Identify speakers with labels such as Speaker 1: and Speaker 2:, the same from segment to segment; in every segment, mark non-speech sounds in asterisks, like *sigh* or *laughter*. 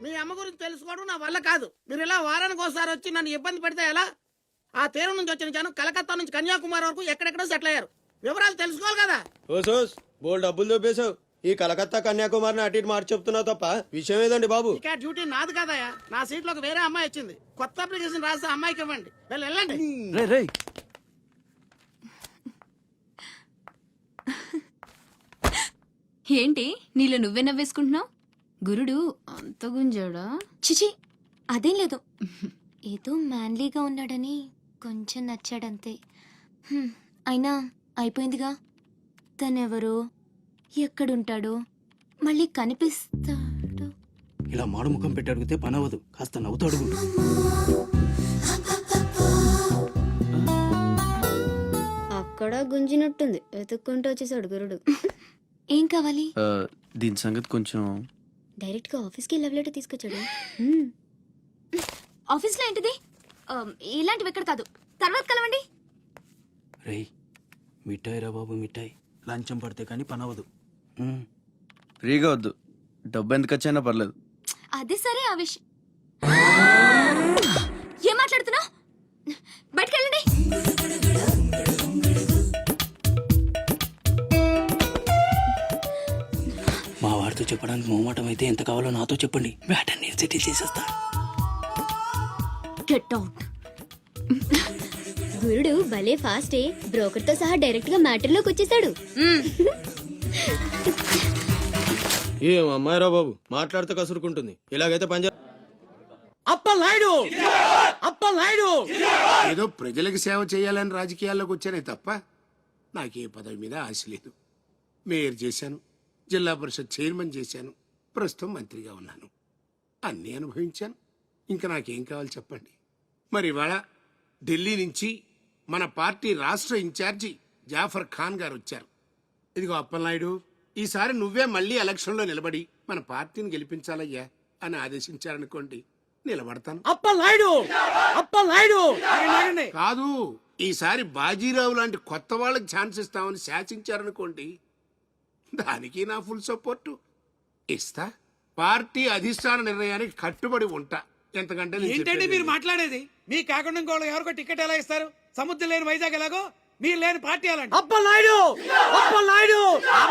Speaker 1: మీ అమ్మ గురించి తెలుసుకోవడం నా వల్ల కాదు. మీరు ఇలా వారానికి ఒకసారి వచ్చి నన్ను ఇబ్బంది పెడితే ఎలా? ఆ తీరం నుంచి వచ్చిన జనం కలకత్తా నుంచి కన్యాకుమారి వరకు ఎక్కడెక్కడో సెటిల్ అయ్యారు. వివరాలు తెలుసుకోవాలి కదా?
Speaker 2: ఓసోస్ బోల్ డబ్బులు దొబ్బేశావు. ఈ కలకత్తా కన్యాకుమారిని అటు ఇటు మార్చి చెప్తున్నావు తప్ప విషయం ఏదండి బాబు?
Speaker 1: ఇక డ్యూటీ నాది కదయా నా సీట్లోకి వేరే అమ్మాయి వచ్చింది. కొత్త అప్లికేషన్ రాస్తే అమ్మాయికి ఇవ్వండి. వెళ్ళి వెళ్ళండి.
Speaker 3: రే రే
Speaker 4: ఏంటి? నీలో నువ్వే నవ్వేసుకుంటున్నావు? గురుడు అంత గుంజాడా?
Speaker 5: చిచి అదేం లేదు. ఏదో మ్యాన్లీగా ఉన్నాడని కొంచెం నచ్చాడంతే. హ్మ్, అయినా అయిపోయిందిగా. తనెవరో ఎక్కడుంటాడో మళ్ళీ కనిపిస్తాడు.
Speaker 3: ఇలా మాడు ముఖం పెట్టి అడిగితే పని అవ్వదు కాస్త నవ్వుతూ అడుగు
Speaker 6: అక్కడ గుంజినట్టుంది. వెతుక్కుంటూ వచ్చేసాడు గురుడు.
Speaker 5: ఏం కావాలి?
Speaker 3: దీని సంగతి కొంచెం
Speaker 6: డైరెక్ట్గా ఆఫీస్కి లవ్ లెటర్ తీసుకొచ్చాడు.
Speaker 5: ఆఫీస్లో ఏంటిది? ఇలాంటివి ఎక్కడ కాదు. తర్వాత కలవండి.
Speaker 3: రేయ్ మిఠాయి రా బాబు మిఠాయి. లంచం పడితే కానీ పని అవ్వదు.
Speaker 7: ఫ్రీగా వద్దు. డబ్బు ఎందుకు వచ్చైనా పర్లేదు.
Speaker 5: అదే సరే ఆ విషయం ఏం మాట్లాడుతున్నావు? బయటకెళ్ళండి
Speaker 3: మా వాడితో చెప్పడానికి మొహమాటం అయితే ఎంత కావాలో నాతో చెప్పండి. బ్యాటర్ని సెటిల్ చేసేస్తా.
Speaker 5: గెట్ అవుట్
Speaker 6: గురుడు భలే ఫాస్టే బ్రోకర్తో సహా డైరెక్ట్గా మ్యాటర్లోకి వచ్చేసాడు.
Speaker 2: ఏం అమ్మాయిరా బాబు? మాట్లాడితే కసురుకుంటుంది. ఇలాగైతే పని చే-
Speaker 1: అప్పలనాయుడు అప్పలనాయుడు
Speaker 8: ఏదో ప్రజలకు సేవ చేయాలని రాజకీయాల్లోకి వచ్చానే తప్ప నాకే పదవి మీద ఆశ లేదు. మేయర్ చేశాను. జిల్లా పరిషత్ చైర్మన్ చేశాను. ప్రస్తుతం మంత్రిగా ఉన్నాను. అన్నీ అనుభవించాను. ఇంకా నాకేం కావాలి చెప్పండి? మరి ఇవాళ ఢిల్లీ నుంచి మన పార్టీ రాష్ట్ర ఇన్ఛార్జి జాఫర్ ఖాన్ గారు వచ్చారు ఇదిగో అప్పలనాయుడు ఈసారి నువ్వే మళ్ళీ ఎలక్షన్లో నిలబడి మన పార్టీని గెలిపించాలయ్యా అని ఆదేశించారనుకోండి నిలబడతాను.
Speaker 1: అప్పలనాయుడు! అప్పలనాయుడు!
Speaker 8: కాదు ఈసారి బాజీరావు లాంటి కొత్త వాళ్ళకి ఛాన్స్ ఇస్తామని శాసించారనుకోండి దానికి నా ఫుల్ సపోర్టు. ఇస్తా. పార్టీ అధిష్టాన నిర్ణయానికి కట్టుబడి ఉంటా. ఎంతకంటే నేను
Speaker 9: ఏంటండి
Speaker 8: చెప్పేది
Speaker 9: మీరు
Speaker 8: లేదు.
Speaker 9: మాట్లాడేది? మీ కాకుండా ఇంకోళ్ళు ఎవరికో టికెట్ ఎలా ఇస్తారు? సముద్రం లేని వైజాగ్ ఎలాగో? మీరు లేని పార్టీ అలాంటి.
Speaker 1: అప్పలనాయుడు అప్పలనాయుడు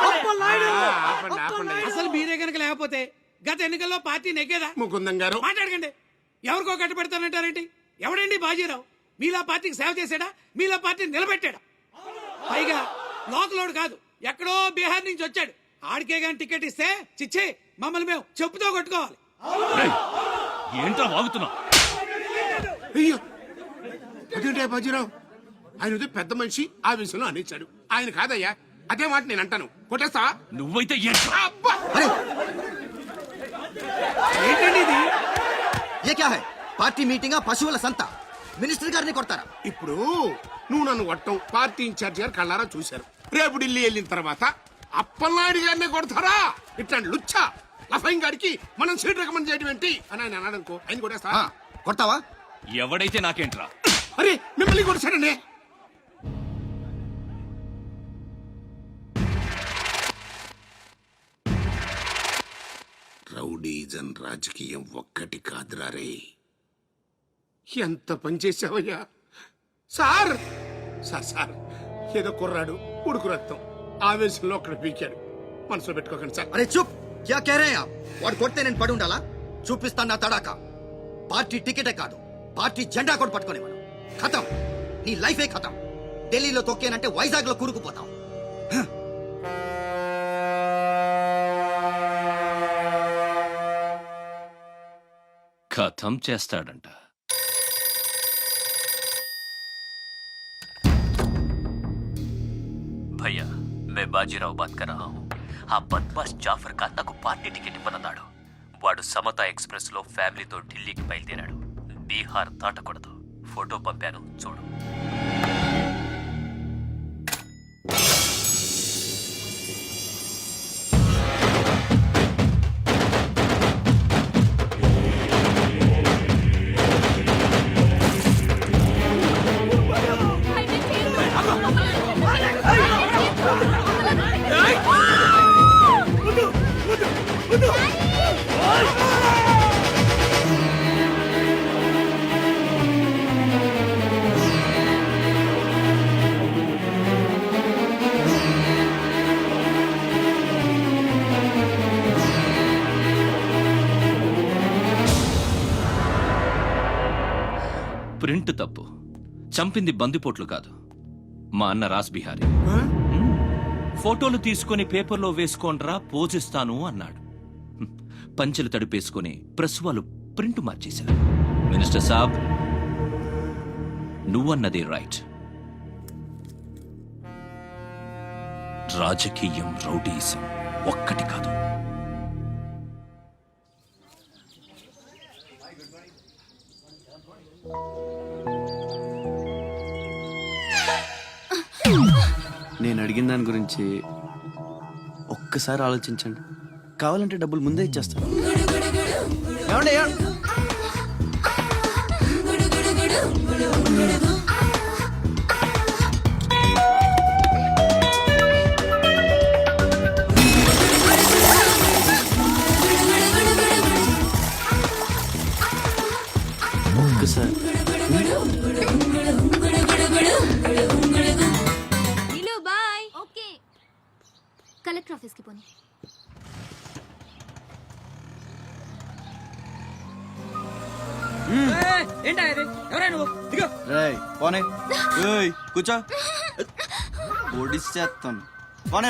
Speaker 1: అప్పలనాయుడు
Speaker 8: ఆ, ఆపండి, ఆపండి.
Speaker 9: అసలు మీరే కనుక లేకపోతే గత ఎన్నికల్లో పార్టీ నెగ్గేదా?
Speaker 8: ముకుందం గారు.
Speaker 9: మాట్లాడకండి. ఎవరికో కట్టుబెడతానంటారేంటి? ఎవడండి బాజీరావు? మీలా పార్టీకి సేవ చేశాడా? మీలా పార్టీని నిలబెట్టాడా? పైగా లోకలోడు కాదు. ఎక్కడో బీహార్ నుంచి వచ్చాడు ఆడికే గాని టికెట్ ఇస్తే చిచ్చే మమ్మల్ని మేము చెప్పుతో కొట్టుకోవాలి
Speaker 10: ఏంట్రా వాగుతున్నావు
Speaker 8: అయ్యో అదేంటే బాజీరావు ఆయన ఏదో పెద్ద మనిషి ఆ విషయంలో అనేచ్చాడు ఆయన కాదయ్యా అదే మాట నేను అంటాను కొట్టేస్తా
Speaker 10: నువ్వైతే ఏంట్రా
Speaker 8: అబ్బా
Speaker 9: ఏంటండి ఇది
Speaker 11: ये क्या है పార్టీ మీటింగ్ పశువుల సంత మినిస్టర్ గారిని కొడతారా
Speaker 8: ఇప్పుడు నువ్వు నన్ను కొట్టం పార్టీ ఇన్ఛార్జ్ గారు కళ్ళారా చూశారు రేపు ఢిల్లీ వెళ్ళిన తర్వాత అప్పలనాయుడు గారిని కొడతారా? ఇట్లాంటి లుచ్చా లఫైన్ గారికి మనం సీట్ రికమెండ్ చేయడం ఏంటి అని ఆయన అన్నాడు అనుకో ఆయన కొట్టేస్తా?
Speaker 11: ఆ, కొడతావా?
Speaker 10: ఎవడైతే నాకేంట్రా?
Speaker 8: అరే మిమ్మల్ని కొట్టాడండి రౌడీజన్ రాజకీయం ఒక్కటి కాదురా రే. ఎంత పనిచేసావయ్యా సార్! Sir sir! ఏదో కుర్రాడు ఉడుకు రక్తం. ఆవేశంలో అక్కడ పీకాడు. మనసులో పెట్టుకోకండి సార్.
Speaker 11: అరే చూప్. యా కేరయ్య వాడు కొడితే నేను పడి ఉండాలా? చూపిస్తాను నా తడాక. పార్టీ టికెటే కాదు. పార్టీ జెండా కూడా పట్టుకొని మనం. ఖతం. నీ లైఫే ఖతం. ఢిల్లీలో తొక్కేనంటే వైజాగ్లో కూరుకుపోతాం
Speaker 10: కథం చేస్తాడంట.
Speaker 12: मैं बाजीराव बात कर रहा हूँ ఆ బద్మాస్ జాఫర్ ఖాన్ నాకు పార్టీ టికెట్ ఇవ్వనన్నాడు వాడు సమతా ఎక్స్ప్రెస్ లో ఫ్యామిలీతో ఢిల్లీకి బయలుదేరాడు బీహార్ దాటకూడదు ఫోటో పంపాను చూడు
Speaker 10: ప్రింట్ తప్పు. చంపింది బందిపోట్లు కాదు. మా అన్న రాస్ బిహారీ. ఫోటోలు తీసుకొని పేపర్లో వేసుకోండ్రా పోజిస్తాను అన్నాడు. పంచెలు తడిపేసుకొని ప్రెస్ వాళ్ళు ప్రింట్ మార్చేశారు. మినిస్టర్ సాబ్ నువ్వన్నది రైట్. రాజకీయం రౌడీయిజం ఒక్కటి కాదు.
Speaker 7: నేను అడిగిన దాని గురించి ఒక్కసారి ఆలోచించండి. కావాలంటే డబ్బులు ముందే ఇచ్చేస్తాను. ఏమండి ఒక్కసారి.
Speaker 5: కలెక్టర్ ఆఫీస్కి పోనీ.
Speaker 9: ఏంటా ఇది? ఎవరా నువ్వు? దిగో.
Speaker 7: రేయ్ పోనే. *laughs* ఏయ్ కూర్చో. ఒడిచేస్తాను పోనేరా.